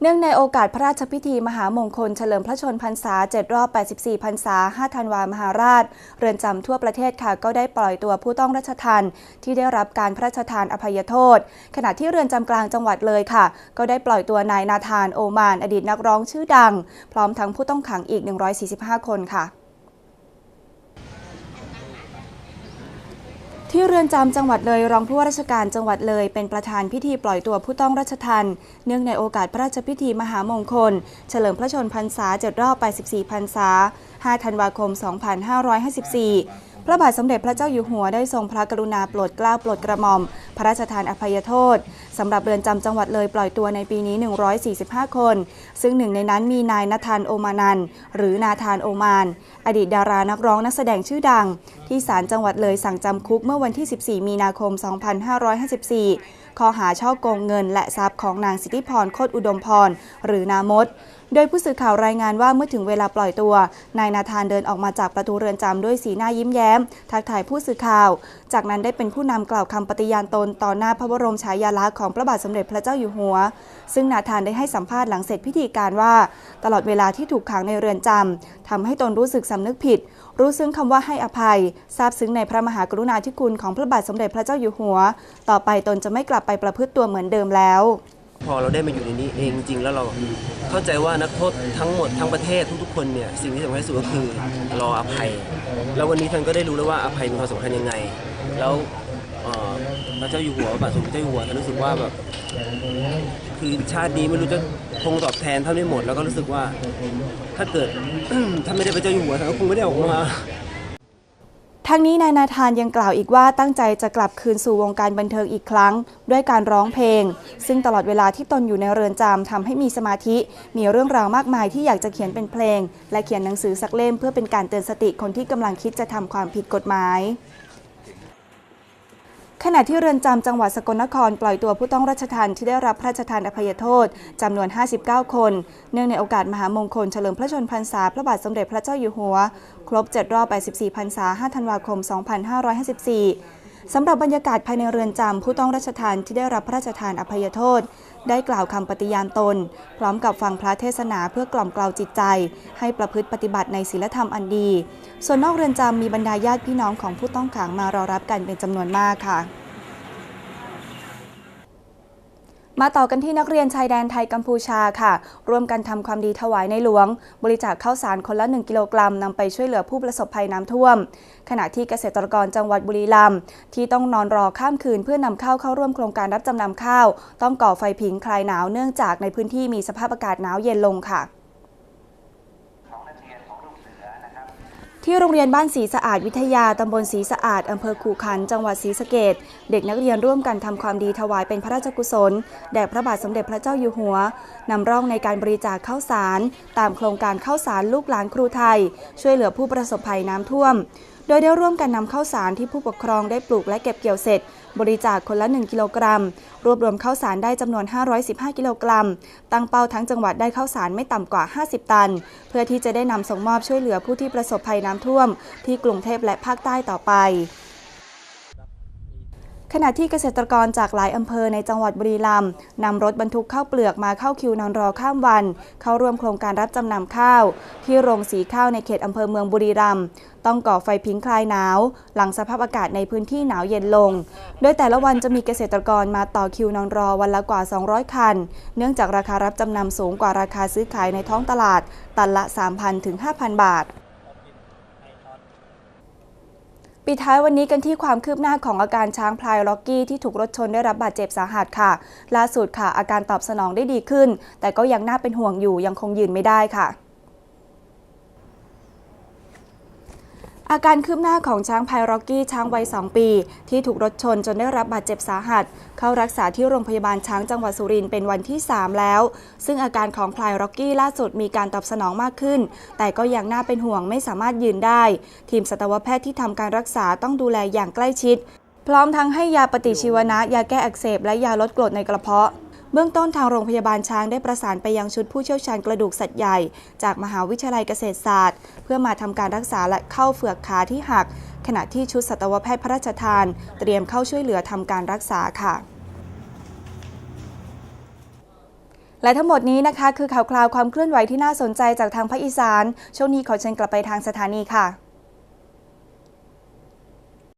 เนื่องในโอกาสพระราชพิธีมหามงคลเฉลิมพระชนพรรษา 7 รอบ 84 พรรษา 5 ธันวามหาราช เรือนจำทั่วประเทศค่ะ ก็ได้ปล่อยตัวผู้ต้องราชทันที่ได้รับการพระราชทานอภัยโทษ ขณะที่เรือนจำกลางจังหวัดเลยค่ะ ก็ได้ปล่อยตัวนายนาธานโอมาน อดีตนักร้องชื่อดัง พร้อมทั้งผู้ต้องขังอีก 145 คนค่ะ ที่เรือนจำจังหวัดเลยรองผู้ว่าราชการจังหวัดเลย เป็นประธานพิธีปล่อยตัวผู้ต้องราชทันเนื่องในโอกาสพระราชพิธีมหามงคล เฉลิมพระชนพรรษา7รอบ84พรรษา 5 ธันวาคม 2554 พระบาทสมเด็จพระเจ้าอยู่หัวได้ทรงพระกรุณาโปรดเกล้าโปรดกระหม่อม พระราชทานอภัยโทษสำหรับเรือนจำจังหวัดเลยปล่อยตัวในปีนี้ 145 คน ซึ่งหนึ่งในนั้นมีนายนาธานโอมานันหรือนาธานโอมาน อดีตดารานักร้องนักแสดงชื่อดัง ที่ศาลจังหวัดเลยสั่งจำคุกเมื่อวันที่ 14 มีนาคม 2554 ข้อหาช่อโกงเงิน และทรัพย์ของนางสิทธิพรโคตรอุดมพรหรือนามด โดยผู้สื่อข่าวรายงานว่าเมื่อถึงเวลาปล่อยตัว นายนาธานเดินออกมาจากประตูเรือนจำด้วยสีหน้ายิ้มแย้ม ทักทายผู้สื่อข่าว จากนั้นได้เป็นผู้นำกล่าวคำปฏิญาณตนต่อหน้าพระบรมฉายาลักษณ์ของพระบาทสมเด็จพระเจ้าอยู่หัว ซึ่งนาธานได้ให้สัมภาษณ์หลังเสร็จพิธีการว่า ตลอดเวลาที่ถูกขังในเรือนจำทำให้ตนรู้สึกสำนึกผิด รู้ซึ้งคำว่าให้อภัยซาบซึ้งในพระมหากรุณาธิคุณของพระบาทสมเด็จพระเจ้าอยู่หัว ต่อไปตนจะไม่กลับไปประพฤติตัวเหมือนเดิมแล้ว พอเราได้มาอยู่ในนี้เองจริงๆ แล้วเราเข้าใจว่านักโทษทั้งหมดทั้งประเทศทุกๆคนเนี่ยสิ่งที่สำคัญที่สุดก็คือรออภัย แล้ววันนี้ท่านก็ได้รู้แล้วว่าอภัยมีความสำคัญยังไง แล้ว พระเจ้าอยู่หัวบาทสมเด็จเจ้าอยู่หัวท่รู้สึกว่าแบบคือชาตินี้ไม่รู้จะคงตอบแทนท่านไม่หมด แล้วก็รู้สึกว่าถ้าเกิดท่านไม่ได้พระเจ้าอยู่หัวท่านก็คงไม่ได้ออกมาทั้งนี้นายนาธานยังกล่าวอีกว่าตั้งใจจะกลับคืนสู่วงการบันเทิงอีกครั้ง ด้วยการร้องเพลง ซึ่งตลอดเวลาที่ตนอยู่ในเรือนจำทำให้มีสมาธิ มีเรื่องราวมากมายที่อยากจะเขียนเป็นเพลง และเขียนหนังสือสักเล่มเพื่อเป็นการเตือนสติคนที่กำลังคิดจะทำความผิดกฎหมาย ขณะที่เรือนจำจังหวัดสกลนครปล่อยตัวผู้ต้องราชทานที่ได้รับพระราชทานอภัยโทษจำนวน 59 คน เนื่องในโอกาสมหามงคลเฉลิมพระชนพรรษาพระบาทสมเด็จพระเจ้าอยู่หัว ครบ 7 รอบ 84 พรรษา 5 ธันวาคม 2554 สำหรับบรรยากาศภายในเรือนจำผู้ต้องราชทานที่ได้รับพระราชทานอภัยโทษ ได้กล่าวคำปฏิญาณตน พร้อมกับฟังพระเทศนาเพื่อกล่อมกล่าจิตใจ ให้ประพฤติปฏิบัติในศีลธรรมอันดี ส่วนนอกเรือนจำมีบรรดาญาติพี่น้องของผู้ต้องขังมารอรับกันเป็นจำนวนมากค่ะ มาต่อกันที่นักเรียนชายแดนไทยกัมพูชาค่ะ ร่วมกันทำความดีถวายในหลวง บริจาคข้าวสารคนละ 1 กิโลกรัมนำไปช่วยเหลือผู้ประสบภัยน้ำท่วม ขณะที่เกษตรกรจังหวัดบุรีรัมย์ที่ต้องนอนรอข้ามคืนเพื่อนำข้าวเข้าร่วมโครงการรับจำนำข้าว ต้องก่อไฟผิงคลายหนาวเนื่องจากในพื้นที่มีสภาพอากาศหนาวเย็นลงค่ะ ที่โรงเรียนบ้านสีสะอาดวิทยา ตำบลสีสะอาด อำเภอขู่ขัน จังหวัดศรีสะเกดเด็กนักเรียนร่วมกันทำความดีถวายเป็นพระราชกุศล แด่พระบาทสมเด็จพระเจ้าอยู่หัวนำร่องในการบริจาคข้าวสาร ตามโครงการข้าวสารลูกหลานครูไทย ช่วยเหลือผู้ประสบภัยน้ำท่วม โดยได้ร่วมกันนำข้าวสารที่ผู้ปกครองได้ปลูกและเก็บเกี่ยวเสร็จ บริจาคคนละ 1 กิโลกรัม รวบรวมข้าวสารได้จำนวน 515 กิโลกรัม ตั้งเป้าทั้งจังหวัดได้ข้าวสารไม่ต่ำกว่า 50 ตัน เพื่อที่จะได้นำส่งมอบช่วยเหลือผู้ที่ประสบภัยน้ำท่วม ที่กรุงเทพและภาคใต้ต่อไปขณะที่เกษตรกรจากหลายอำเภอในจังหวัดบุรีรัมย์นำรถบรรทุกข้าวเปลือกมาเข้าคิวนอนรอข้ามวัน เข้าร่วมโครงการรับจำนำข้าว ที่โรงสีข้าวในเขตอำเภอเมืองบุรีรัมย์ ต้องก่อไฟพิงคลายหนาว หลังสภาพอากาศในพื้นที่หนาวเย็นลง โดยแต่ละวันจะมีเกษตรกรมาต่อคิวนอนรอวันละกว่า 200 คัน เนื่องจากราคารับจำนำสูงกว่าราคาซื้อขายในท้องตลาด ตันละ 3,000 ถึง 5,000 บาทปิดท้ายวันนี้กันที่ความคืบหน้าของอาการช้างพลายล็อกกี้ที่ถูกรถชนได้รับบาดเจ็บสาหัสค่ะ ล่าสุดค่ะ อาการตอบสนองได้ดีขึ้น แต่ก็ยังน่าเป็นห่วงอยู่ยังคงยืนไม่ได้ค่ะ อาการคืบหน้าของช้างพายร็อกกี้ช้างวัย 2 ปี ที่ถูกรถชนจนได้รับบาดเจ็บสาหัส เข้ารักษาที่โรงพยาบาลช้างจังหวัดสุรินทร์เป็นวันที่ 3 แล้ว ซึ่งอาการของพลายร็อกกี้ล่าสุดมีการตอบสนองมากขึ้น แต่ก็ยังน่าเป็นห่วงไม่สามารถยืนได้ ทีมสัตวแพทย์ที่ทำการรักษาต้องดูแลอย่างใกล้ชิด พร้อมทั้งให้ยาปฏิชีวนะยาแก้อักเสบและยาลดกรดในกระเพาะ เบื้องต้นทางโรงพยาบาลช้างได้ประสานไปยังชุดผู้เชี่ยวชาญกระดูกสัตว์ใหญ่ จากมหาวิทยาลัยเกษตรศาสตร์ เพื่อมาทำการรักษาและเข้าเฟือกขาที่หัก ขณะที่ชุดสัตวแพทย์พระราชทาน เตรียมเข้าช่วยเหลือทำการรักษาค่ะและทั้งหมดนี้นะคะ คือข่าวคราวความเคลื่อนไหวที่น่าสนใจจากทางภาคอีสาน ช่วงนี้ขอเชิญกลับไปทางสถานีค่ะ